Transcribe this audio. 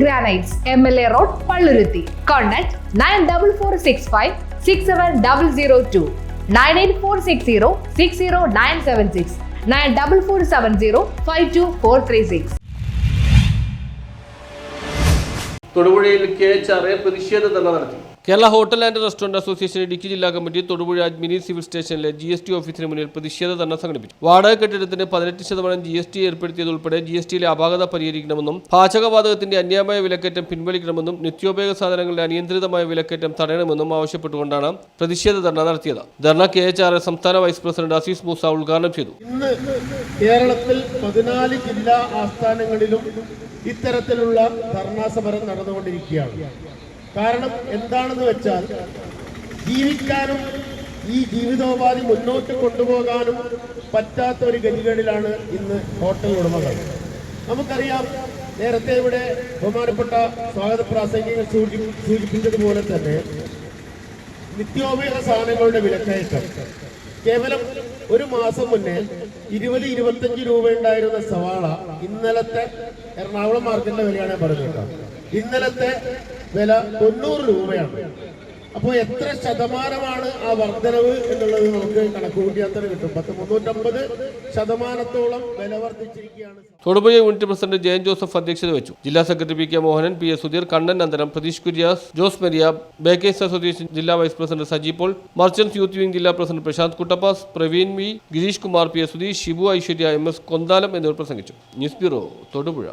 Granites M L A road Palluruthy contact nine double four six five six seven double zero two nine eight four six zero six zero nine seven six nine double four seven zero five two four three six തൊടുപുഴയിൽ K H R A പ്രതിഷേധ ധർണ നടത്തി. Kerala hotel and restaurant association Idukki ജില്ലാ committee Thodupuzha mini civil സ്റ്റേഷനിലെ G S T ഓഫീസിന് മുന്നിൽ പ്രതിഷേധ ധർണ സംഘടിപ്പിച്ചു. വാടക കെട്ടിടത്തിന് പതിനെട്ട് ശതമാനം ജി എസ് ടി ഏർപ്പെടുത്തിയതുൾപ്പെടെ ജി എസ് ടിയിലെ അപാകത പരിഹരിക്കണമെന്നും പാചകവാതകത്തിന്റെ അന്യായമായ വിലക്കയറ്റം പിൻവലിക്കണമെന്നും നിത്യോപയോഗ സാധനങ്ങളുടെ അനിയന്ത്രിതമായ വിലക്കയറ്റം തടയണമെന്നും ആവശ്യപ്പെട്ടുകൊണ്ടാണ് പ്രതിഷേധ ധർണ നടത്തിയത്. ധർണ കെ എച്ച് ആർ സംസ്ഥാന വൈസ് പ്രസിഡന്റ് അസീസ് മൂസ ഉദ്ഘാടനം ചെയ്തു. ഇന്ന് കേരളത്തിൽ പതിനാല് ജില്ലാ ആസ്ഥാനങ്ങളിലും ഇത്തരത്തിലുള്ള ധർണാ സമരം നടന്നുകൊണ്ടിരിക്കുകയാണ്. കാരണം എന്താണെന്ന് വെച്ചാൽ ജീവിക്കാനും ഈ ജീവിതോപാധി മുന്നോട്ട് കൊണ്ടുപോകാനും പറ്റാത്ത ഒരു ഗതികേടിലാണ് ഇന്ന് ഹോട്ടൽ ഉടമകൾ. നമുക്കറിയാം നേരത്തെ ഇവിടെ ബഹുമാനപ്പെട്ട സ്വാഗത പ്രാസംഗികൾ സൂചി സൂചിപ്പിച്ചതുപോലെ തന്നെ നിത്യോപയോഗ സാധനങ്ങളുടെ വിലക്കയറ്റം. കേവലം ഒരു മാസം മുന്നേ ഇരുപത് ഇരുപത്തഞ്ച് രൂപ ഉണ്ടായിരുന്ന സവാള ഇന്നലത്തെ എറണാകുളം മാർക്കറ്റിന്റെ വിലയാണ് ഞാൻ ഇന്നലത്തെ വില തൊണ്ണൂറ് രൂപയാണ്. അപ്പോൾ എത്ര ശതമാനമാണ് ആ വർധനവ് എന്നുള്ളത് നമുക്ക് കണക്ക് കൂട്ടിയാൽ തന്നെ കിട്ടും. പത്ത് മുന്നൂറ്റമ്പത് ശതമാനത്തോളം വില വർദ്ധിച്ചിരിക്കുകയാണ്. തൊടുപുഴ യൂണിറ്റ് പ്രസിഡന്റ് ജയൻ ജോസഫ് അധ്യക്ഷത വെച്ചു. ജില്ലാ secretary P K Mohanan P S Sudheer Kannan Nandanam Pratheesh Kuriyas Jose Maria bakers association ജില്ലാ vice president Saji Paul merchant youth wing ജില്ലാ president Prashanth Kuttappas Praveen V Gireesh Kumar P S Sudheesh Shibu Aishwarya M S Konthalam എന്നിവർ പ്രസംഗിച്ചു. News bureau Thodupuzha.